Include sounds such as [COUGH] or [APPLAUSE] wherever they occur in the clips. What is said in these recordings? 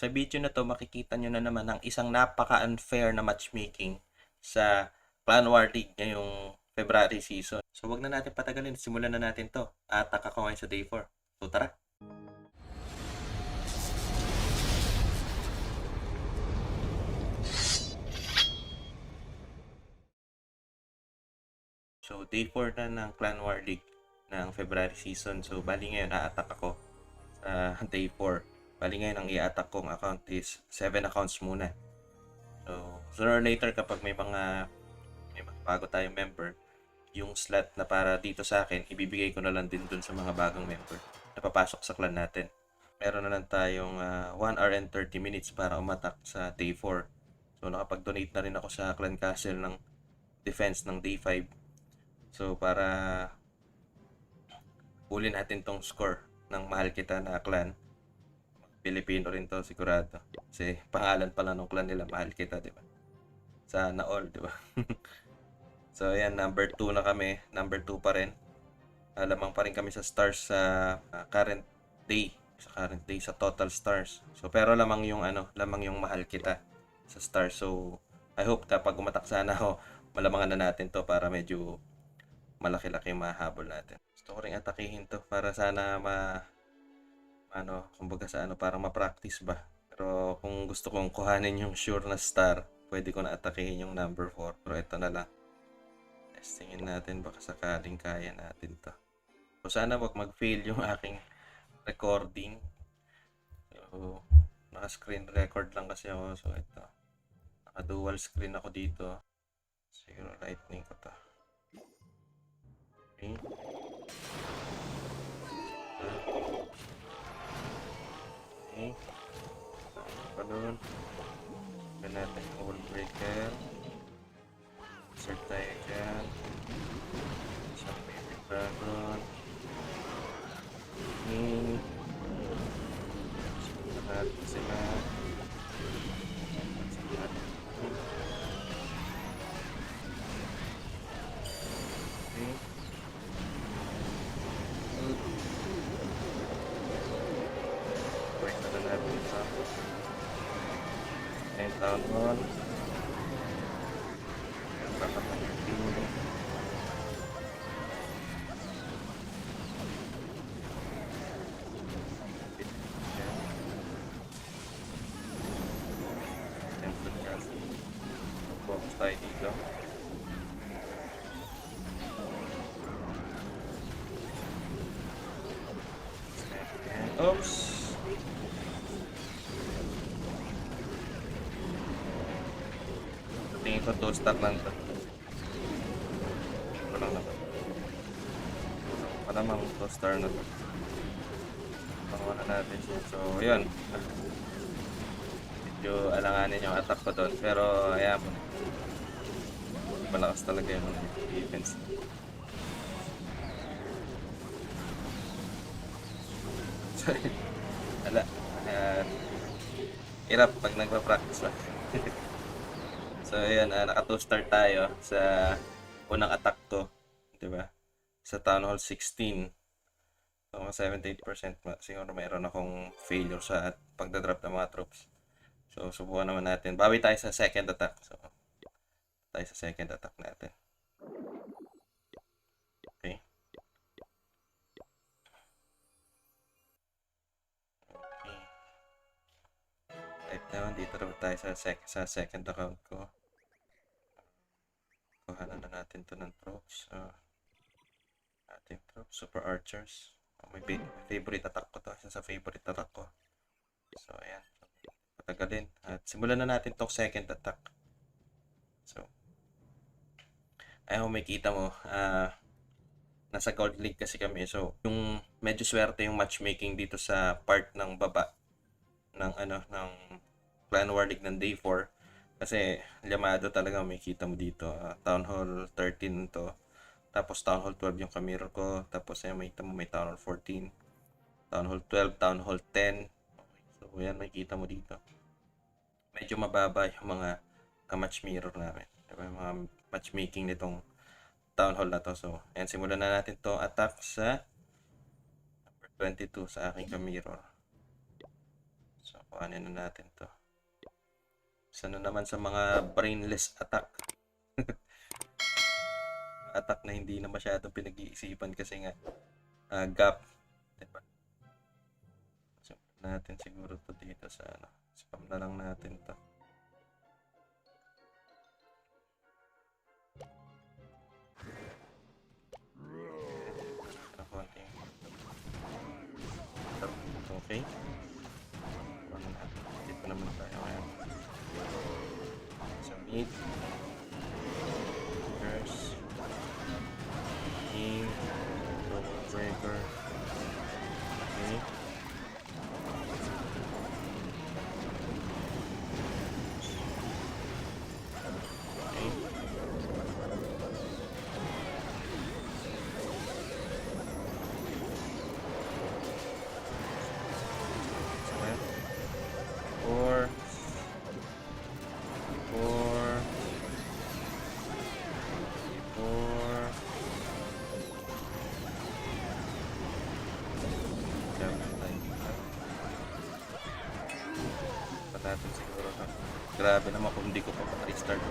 Sa video na to, makikita nyo na naman ang isang napaka-unfair na matchmaking sa Clan War League ngayong February season. So wag na natin patagalin, simulan na natin to. Attack ako ngayon sa day 4. So tara! So day 4 na ng Clan War League ng February season. So bali ngayon, a-attack ako sa day 4. Bali ngayon, ang i-attack kong account is 7 accounts muna. So, sooner or later kapag may mga may bago tayong member, yung slot na para dito sa akin, ibibigay ko na lang din dun sa mga bagong member na papasok sa clan natin. Meron na lang tayong ah, 1 hour and 30 minutes para umatak sa day 4. So, nakapag-donate na rin ako sa Clan Castle ng defense ng day 5. So, para huli natin tong score ng mahal kita na clan. Pilipino rin to sigurado. Kasi pangalan pala ng clan nila, mahal kita, di ba? Sana all, di ba? [LAUGHS] so, ayan, number 2 na kami. Number 2 pa rin. Alamang pa rin kami sa stars sa ah, current day. Sa current day, sa total stars. So, pero lamang yung ano, lamang yung mahal kita sa stars. So, I hope kapag umatak sana ako, malamangan na natin to para medyo malaki-laki mahabol natin. Gusto ko rin atakihin to para sana ma ano, kumbaga sa ano, parang ma-practice ba. Pero kung gusto kong kuhanin yung sure na star, pwede ko na atakihin yung number 4. Pero ito na lang. Testingin natin baka sakaling kaya natin to. So sana wag mag-fail yung aking recording. So, naka-screen record lang kasi ako. So ito. Naka-dual screen ako dito. Siguro lightning ko to. Okay. Okay. Pa doon. Gawin natin yung wall breaker. Insert Ayun, town hall. Ayun, kakapagpili. Temple Castle. Box tayo dito. Oops! Tingin ko two star lang to. Malamang two star na to. Pangawa na natin siya. So, yun. Medyo alanganin yung attack ko doon. Pero, ayan mo. Malakas talaga yung defense. [LAUGHS] Sorry. Wala. Uh, hirap pag nagpa-practice pa. So, ayan, uh, naka 2 star tayo sa unang attack ko. 'Di ba? Sa Town Hall 16. So, mga 78% ma- siguro mayroon akong failure sa pagdadrop ng mga troops. So, subukan naman natin. Bawi tayo sa second attack. So, tayo sa second attack natin. Okay. Okay. Right naman, dito naman tayo sa, sec- sa second account ko. Kuhanan na natin to ng troops. Uh, ating troops, super archers. Oh, may favorite attack ko to. Isa sa favorite attack ko. So, ayan. Patagalin. At simulan na natin tong second attack. So, ayaw may kita mo. Ah, nasa Gold League kasi kami. So, yung medyo swerte yung matchmaking dito sa part ng baba ng ano ng Clan War League ng Day 4 kasi llamado talaga may kita mo dito Ah, Town Hall 13 to. Tapos Town Hall 12 yung kamero ko. Tapos ay may kita mo may Town Hall 14 Town Hall 12 Town Hall 10 okay. so yan may kita mo dito. Medyo mababa yung mga ka-match mirror namin. Diba? yung mga matchmaking nitong Town Hall na to. So yan simulan na natin to attack sa number 22 sa aking ka-mirror. So Kuhanin na natin to. Isa na naman sa mga brainless attack. [LAUGHS] attack na hindi na masyadong pinag-iisipan kasi nga ah, gap. Diba? So, natin siguro to dito sa ano. Spam na lang natin to. Okay. Eight. Grabe naman kung hindi ko pa restart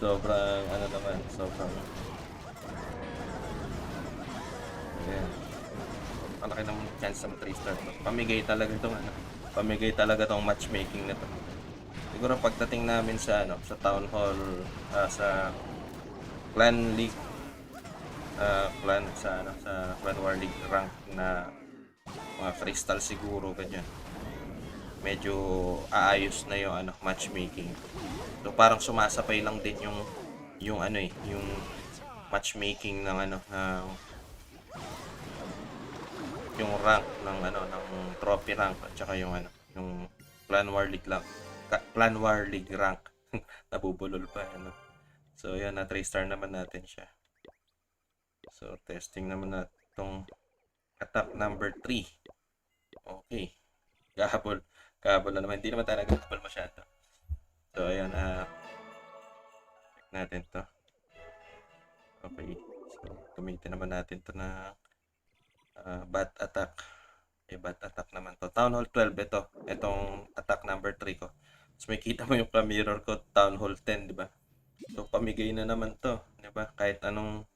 Sobrang, ano naman, sobrang... Ayan. Malaki ng chance sa restart to. Pamigay talaga itong ano. Pamigay talaga tong matchmaking na to. Siguro pagdating namin sa ano, sa town hall, ah, sa clan league, ah, clan sa ano, sa clan war league rank na mga crystal siguro ganyan. Medyo aayos na yung ano, matchmaking. So parang sumasapay lang din yung yung ano eh, yung matchmaking ng ano ng yung rank ng ano ng trophy rank at saka yung ano yung clan war league Ka- clan war league rank. [LAUGHS] Nabubulol pa ano. So yan na 3 star naman natin siya. So testing naman na itong attack number 3 okay. Gahabol gahabol na naman hindi naman tayo nagahabol masyado so ayan ah check natin to okay so gamitin naman natin to na Ah, bat attack. Eh, bat attack naman to. Town Hall 12 ito. Itong attack number 3 ko. So, may kita mo yung mirror ko, Town Hall 10, di ba? So, pamigay na naman to, di ba? Kahit anong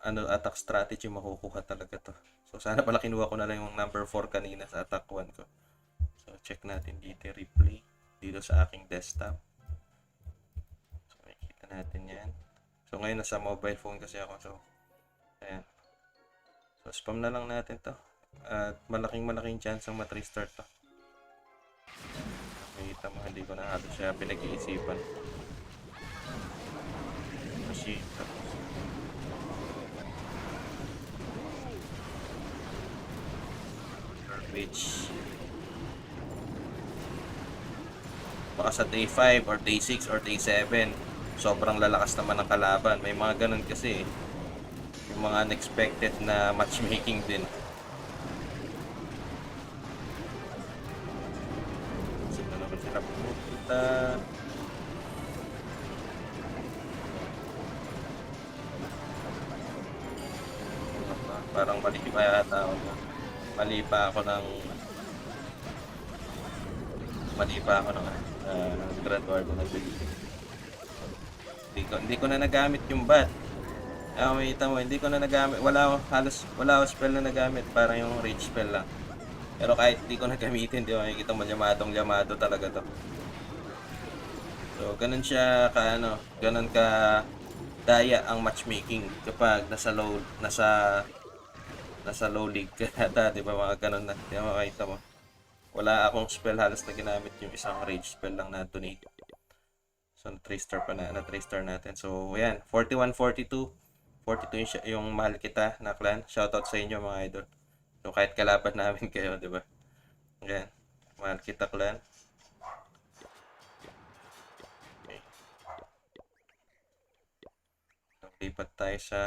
ano attack strategy makukuha talaga to. So, sana pala kinuha ko na lang yung number 4 kanina sa attack 1 ko. So, check natin dito replay dito sa aking desktop. So, makikita natin yan. So, ngayon nasa mobile phone kasi ako. So, ayan. So, spam na lang natin to. At malaking malaking chance ang mat-restart to. Makikita mo, hindi ko na halos siya pinag-iisipan. Kasi, which baka sa day 5 or day 6 or day 7 sobrang lalakas naman ng kalaban may mga ganun kasi eh yung mga unexpected na matchmaking din. Saan na naman? Parang mali pa yata ako. Mali pa ako ng mali pa ako ng uh, Grand Ward na nagbigay. Hindi ko, hindi ko na nagamit yung bat. Ah, makita mo, hindi ko na nagamit. Wala halos, wala ako spell na nagamit. Parang yung rage spell lang. Pero kahit hindi ko na gamitin, di ba, makikita mo, yamadong yamado talaga to. So, ganun siya ka, ano, ganun ka daya ang matchmaking kapag nasa low, nasa, nasa low league ka [LAUGHS] yata, di ba, mga ganun na. Di ba, makita mo. Wala akong spell halos na ginamit yung isang rage spell lang na donate. So, na 3 star pa na, na 3 star natin. So, ayan, 41-42. 42 yung, yung mahal kita na clan. Shoutout sa inyo mga idol. So kahit kalaban [LAUGHS] namin kayo, di ba? Ayan. Mahal kita clan. Okay. Lipat tayo sa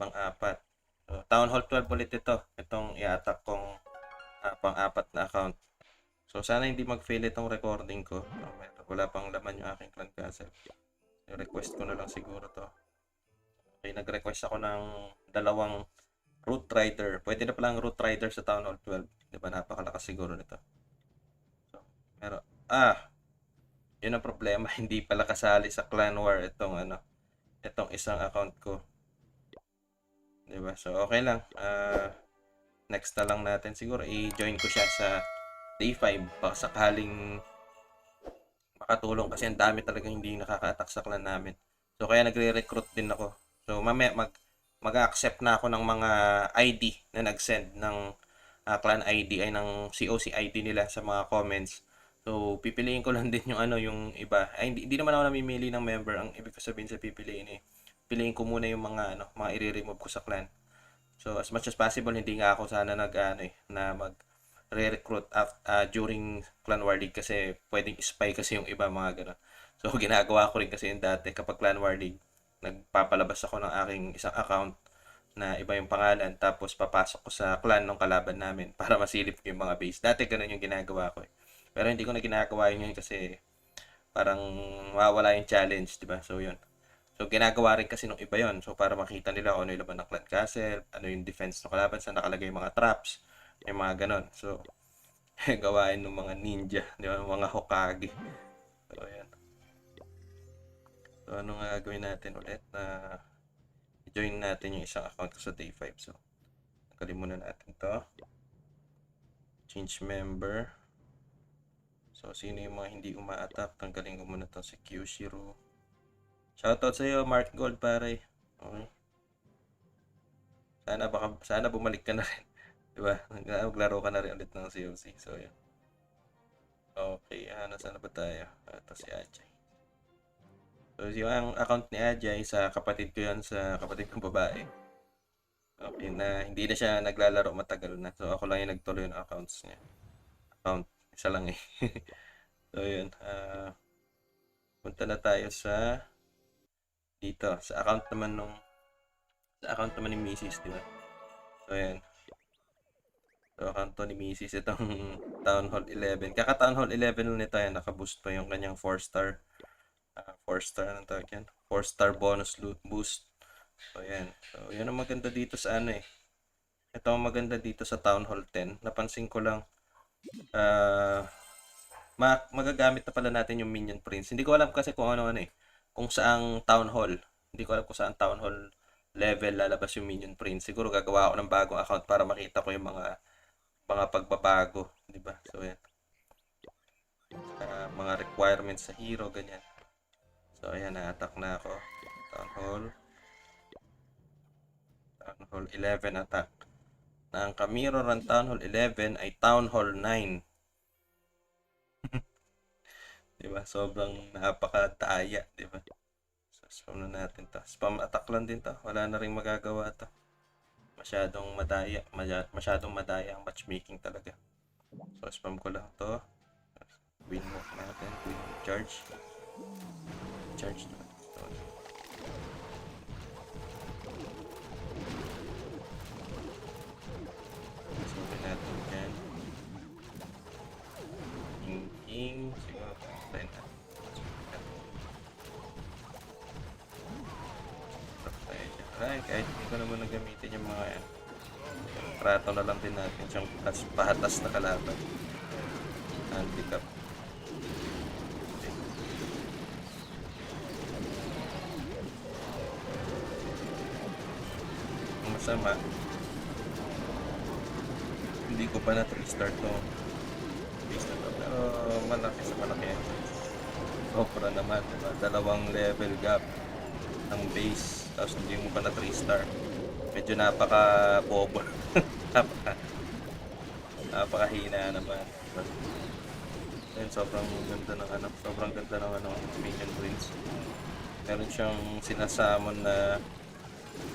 pang-apat. So, Town Hall 12 ulit ito. Itong i-attack kong pang-apat na account. So sana hindi mag-fail itong recording ko. Wala pang laman yung aking clan castle. So, request ko na lang siguro to. Okay, nag-request ako ng dalawang Root Rider. Pwede na palang Root Rider sa Town Hall 12. Di ba? Napakalakas siguro nito. Ah, yun ang problema. [LAUGHS] Hindi pala kasali sa clan war itong ano, itong isang account ko. 'Di ba? So, okay lang. Ah, next na lang natin siguro i-join ko siya sa day 5 baka sakaling makatulong kasi ang dami talaga hindi nakaka-attack sa clan namin. So, kaya nagre-recruit din ako. So, mamaya mag mag-accept na ako ng mga ID na nag-send ng ah, clan ID ay ng COC ID nila sa mga comments. So, pipiliin ko lang [LAUGHS] din yung ano, yung iba. Ay, hindi, hindi naman ako namimili ng member. Ang ibig ko sabihin sa pipiliin eh, piliin ko muna yung mga ano, mga i-remove ko sa clan. So, as much as possible, hindi nga ako sana nag ano eh, na mag re-recruit af- ah, during Clan War League kasi pwedeng spy kasi yung iba mga gano'n. So, [LAUGHS] ginagawa ko rin kasi yung dati kapag Clan War League, nagpapalabas ako ng aking isang account na iba yung pangalan tapos papasok ko sa clan ng kalaban namin [LAUGHS] para masilip yung mga base. Dati ganun yung ginagawa ko eh. Pero hindi ko na ginagawa yun kasi parang mawawala yung challenge, di ba? So, yun. So, ginagawa rin kasi nung iba yon So, para makita nila kung ano yung laban ng clan castle, ano yung defense ng kalaban, saan nakalagay yung mga traps, yung mga ganon. So, [LAUGHS] gawain ng mga ninja, [LAUGHS] di ba? Mga Hokage. So, yan. So, ano nga gagawin natin ulit na i-join natin yung isang account ko sa day 5. So, muna natin to. Change member. So, sino yung mga hindi uma-attack? Tanggalin ko muna to si Kyushiro. Shoutout sa iyo, Mark Gold, pare. Okay. Sana baka sana bumalik ka na rin. [LAUGHS] 'Di ba? Maglaro ka na rin ulit ng COC. So, yun. Okay, ano sana ba tayo? Ito si Ajay. So, yung account ni Ajay sa kapatid ko yan, sa kapatid kong babae. Okay, na hindi na siya naglalaro matagal na. So, ako lang yung nagtuloy ng accounts niya. Account, isa lang eh. [LAUGHS] so, yun. ah punta na tayo sa dito, sa account naman nung sa account naman ni Mrs. Di ba? So, yan. So, account ni Mrs. Itong [LAUGHS] Town Hall 11. Kaka Town Hall 11 lang nito yan. Nakaboost pa yung kanyang 4 star. 4 star anong tawag yan? 4 star bonus loot boost. So, yan. So, yun ang maganda dito sa ano eh. Ito ang maganda dito sa Town Hall 10. Napansin ko lang, ah, ma- magagamit na pala natin yung Minion Prince. Hindi ko alam kasi kung ano ano eh. Kung saang Town Hall. Hindi ko alam kung saan Town Hall level lalabas yung Minion Prince. Siguro gagawa ako ng bagong account para makita ko yung mga mga pagbabago, di ba? So yan. Ah, mga requirements sa hero ganyan. So ayan na-attack na ako. Town Hall. Town Hall 11 attack. Na ang Kamiro ng Town Hall 11 ay Town Hall 9. [LAUGHS] di ba? Sobrang napakataya, di ba? So, spam na natin to. Spam attack lang din to. Wala na rin magagawa to. Masyadong madaya. Masya- Masyadong madaya ang matchmaking talaga. So, spam ko lang to. Win walk natin. Win charge. Charge na. So, Ay, kahit hindi ko naman nagamitin yung mga yan. Trato na lang din natin siyang patas, pahatas na kalaban. Handicap. Ang masama, hindi ko pa na 3-star to. Base na to. Pero malaki sa malaki. Sobra naman, diba? Dalawang level gap ng base. Tapos hindi mo pa na 3-star. Medyo napaka-bobo. [LAUGHS] napaka napakahina naman. Ayun, sobrang ganda ng ano, sobrang ganda ng ano, Minion Prince. Meron siyang sinasamon na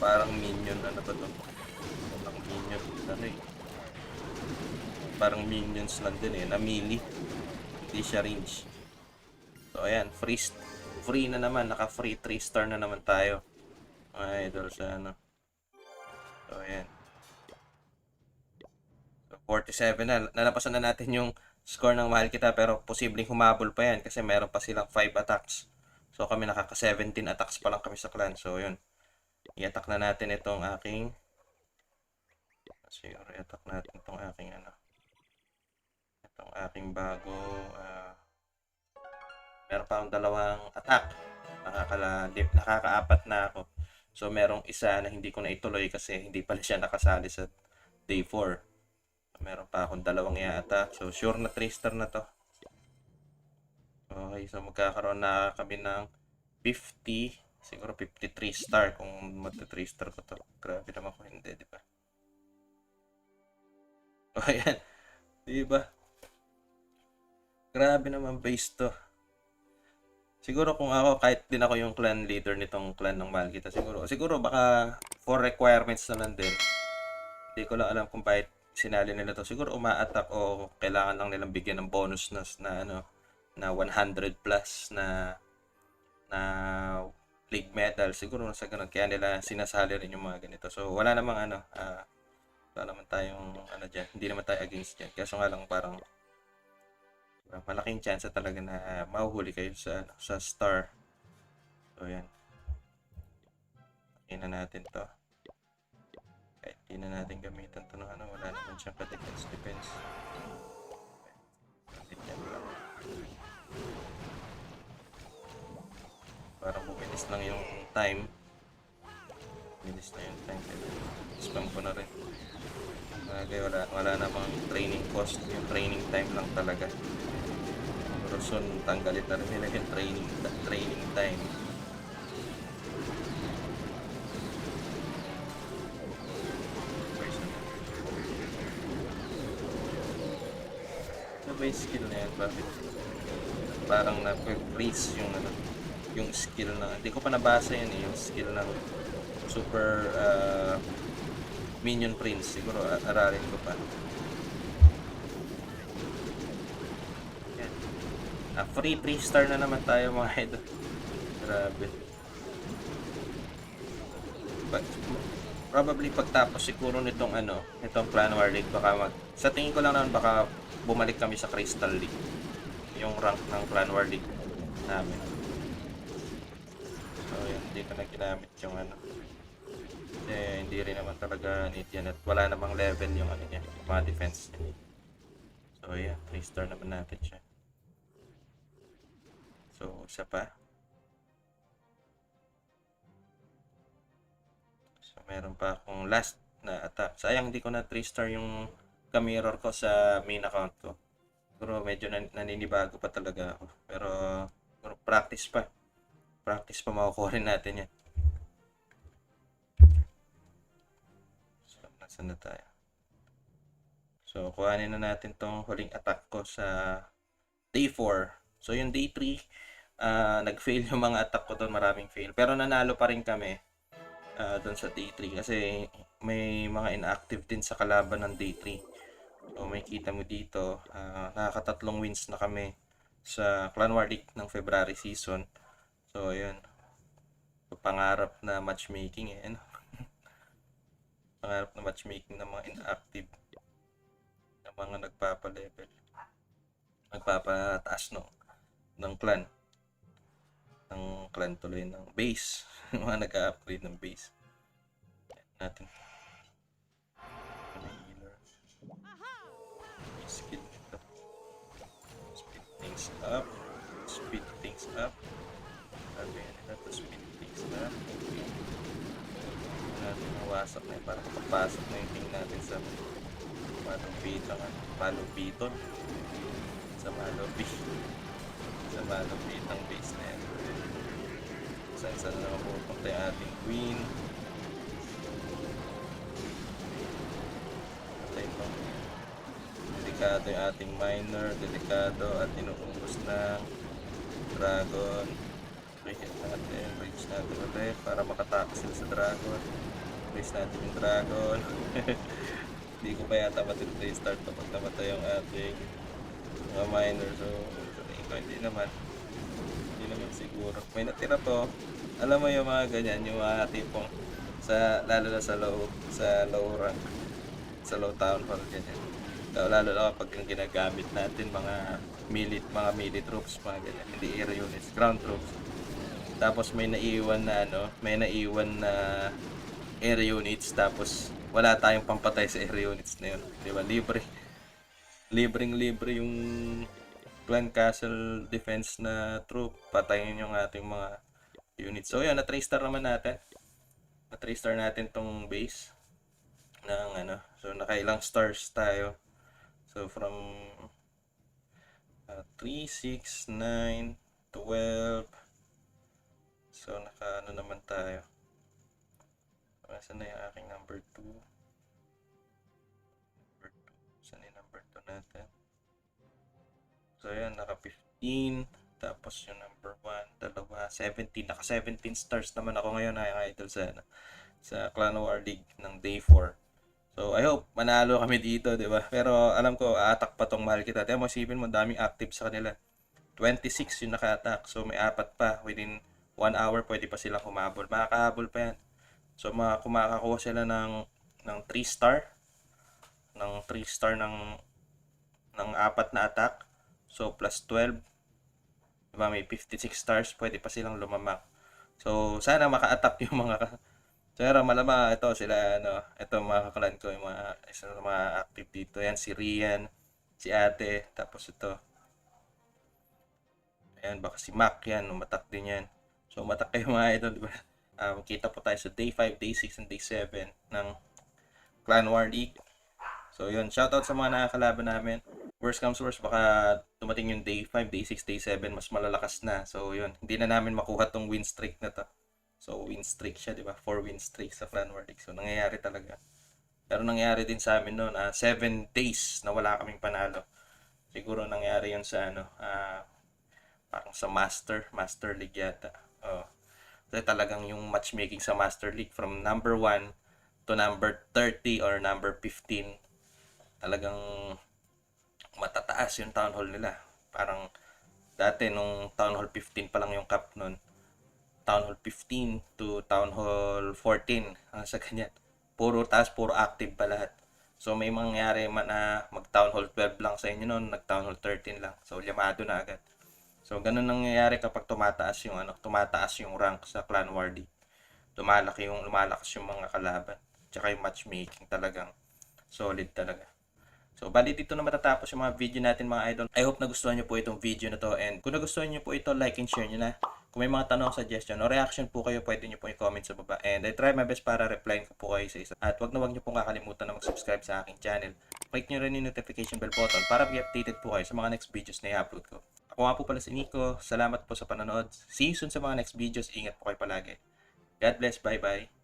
parang minion, ano ba to? Parang minion, ano eh. Parang minions lang din eh, na melee. Hindi siya range. So ayan, free, free na naman, naka free 3 star na naman tayo. Mga idol sa ano. So ayan. So 47 na, nalapasan na natin yung score ng mahal kita pero posibleng humabol pa yan kasi meron pa silang 5 attacks. So kami nakaka 17 attacks pa lang kami sa clan. So yun. I-attack na natin itong aking siguro i-attack natin itong aking ano itong aking bago ah, Meron pa akong dalawang attack. Nakakala, nakakaapat na ako. So, merong isa na hindi ko na ituloy kasi hindi pala siya nakasali sa day 4. So, meron pa akong dalawang i-attack. So, sure na 3 star na to. Okay, so magkakaroon na kami ng 50, siguro 53 star kung magta 3 star ko to. Grabe naman kung hindi, di ba? [LAUGHS] O, ayan. Di ba? Grabe naman base to. Siguro kung ako, kahit din ako yung clan leader nitong clan ng Malkita, siguro, siguro baka for requirements na lang din. Hindi ko lang alam kung bakit sinali nila to. Siguro uma-attack o kailangan lang nilang bigyan ng bonus na, na ano, na 100 plus na na league medal. Siguro sa ganun. Kaya nila sinasali rin yung mga ganito. So, wala namang ano, ah, wala naman tayong ano dyan. Hindi naman tayo against dyan. Kaso nga lang parang Uh, malaking chance talaga na mahuhuli kayo sa sa star. So yan. Pakina natin to. Kahit di na natin gamitan to ng ano, wala naman siyang ka-defense defense. Parang bumilis lang yung time. Bilis na yung time. Spam ko na rin. Bagay, wala, wala namang training cost. Yung training time lang talaga. Pero soon, tanggalin na rin nila yung training, training time. Ano ba skill na yan? Bakit? Parang na-freeze yung ano, yung skill na, hindi ko pa nabasa yun eh, yung skill ng super uh, minion prince. Siguro aralin ko pa. Ah, free 3 star na naman tayo mga idol. Grabe. But, probably pagtapos siguro nitong ano, nitong Clan War League baka mag sa tingin ko lang naman baka bumalik kami sa Crystal League. Yung rank ng Clan War League namin. So, yan, hindi ko na ginamit yung ano. Kasi hindi rin naman talaga need yan at wala namang level yung ano niya, yung mga defense niya. So, yeah, 3 star naman natin siya. So, isa pa. So, meron pa akong last na attack. Sayang hindi ko na 3 star yung ka-mirror ko sa main account ko. Pero medyo nan- naninibago pa talaga ako. Pero, pero practice pa. Practice pa makukuha rin natin yan. So, nasan na tayo? So, kuhanin na natin tong huling attack ko sa day 4. So, yung day 3, ah nag-fail yung mga attack ko doon, maraming fail. Pero nanalo pa rin kami ah doon sa day 3 kasi may mga inactive din sa kalaban ng day 3. So, may kita mo dito, ah nakakatatlong wins na kami sa Clan War League ng February season. So, ayun. Pangarap na matchmaking eh. Ano? [LAUGHS] pangarap na matchmaking ng mga inactive ng mga nagpapa-level. Nagpapataas no ng clan. Ng clan tuloy ng base. [LAUGHS] mga nag-upgrade ng base. Ayan natin. May skill nito. Speed things up. Speed things up. Sabi nila to speed things up. Okay. Natin nawasak na yun para kapapasok na yung thing natin sa malupitang ano, malupiton sa malupi sa malupitang base na yan saan saan na pupunta yung ating queen patay pa delikado yung ating miner delikado at inuubos ng dragon Rehit natin, rage natin ulit para makatakas sila sa dragon Rage natin yung dragon Hindi ko pa yata matitray-start kapag namatay yung ating mga miner. So, sa tingin ko, hindi naman. Hindi naman siguro. May natira to. Alam mo yung mga ganyan, yung mga tipong sa, lalo na sa low, sa low rank, sa low town hall, ganyan. Lalo, lalo na kapag yung ginagamit natin mga milit, mga melee troops, mga ganyan. Hindi air units, ground troops. Tapos may naiwan na ano, may naiwan na air units tapos wala tayong pampatay sa air units na yun. Di ba? Libre. Libreng libre yung Clan Castle defense na troop. Patayin yung ating mga units. So yun, na 3 star naman natin. Na 3 star natin tong base ng ano. So nakailang stars tayo. So from uh, 3, 6, 9, 12. So naka ano naman tayo. Saan na yung aking number 2? Natin? So yan, naka 15. Tapos yung number 1, dalawa, 17. Naka 17 stars naman ako ngayon ay idol sa, ano, sa Clan War League ng day 4. So I hope manalo kami dito, di ba? Pero alam ko, aatak pa tong mahal kita. Tiyan mo, isipin mo, daming active sa kanila. 26 yung naka-attack. So may apat pa. Within 1 hour, pwede pa silang humabol. Makakahabol pa yan. So mga kumakakuha sila ng ng 3 star ng 3 star ng ng apat na attack. So plus 12. Diba may 56 stars, pwede pa silang lumamak. So sana maka-attack yung mga pero malamang ito sila ano, ito mga kaklan ko yung mga isa sa mga active dito. Yan si Rian, si Ate, tapos ito. Ayan, baka si Mac yan, umatak din yan. So umatak kayo mga idol, di ba? [LAUGHS] Ah, magkita po tayo sa day 5, day 6, and day 7 ng Clan War League. So yun, shoutout sa mga nakakalaban namin. Worst comes worst, baka tumating yung day 5, day 6, day 7, mas malalakas na. So yun, hindi na namin makuha tong win streak na to. So win streak siya, di ba? 4 win streak sa Clan War League. So nangyayari talaga. Pero nangyari din sa amin noon, 7 days na wala kaming panalo. Siguro nangyari yun sa ano, ah, parang sa Master, Master League yata. Oh. Kasi talagang yung matchmaking sa Master League from number 1 to number 30 or number 15 talagang matataas yung town hall nila. Parang dati nung town hall 15 pa lang yung cup nun. Town hall 15 to town hall 14 ah, sa ganyan. Puro taas, puro active pa lahat. So may mangyari man na mag town hall 12 lang sa inyo noon, nag town hall 13 lang. So llamado na agad. So, ganun nangyayari kapag tumataas yung ano, tumataas yung rank sa Clan War League. Lumalaki yung lumalakas yung mga kalaban. Tsaka yung matchmaking talagang solid talaga. So, bali dito na matatapos yung mga video natin mga idol. I hope nagustuhan nyo po itong video na to and kung nagustuhan nyo po ito, like and share nyo na. Kung may mga tanong, suggestion o reaction po kayo, pwede nyo po i-comment sa baba. And I try my best para reply ko po kayo sa isa. At wag na wag nyo pong kakalimutan na mag-subscribe sa aking channel. Click nyo rin yung notification bell button para be updated po kayo sa mga next videos na i-upload ko. Ako nga po pala si Nico. Salamat po sa panonood. See you soon sa mga next videos. Ingat po kayo palagi. God bless. Bye-bye.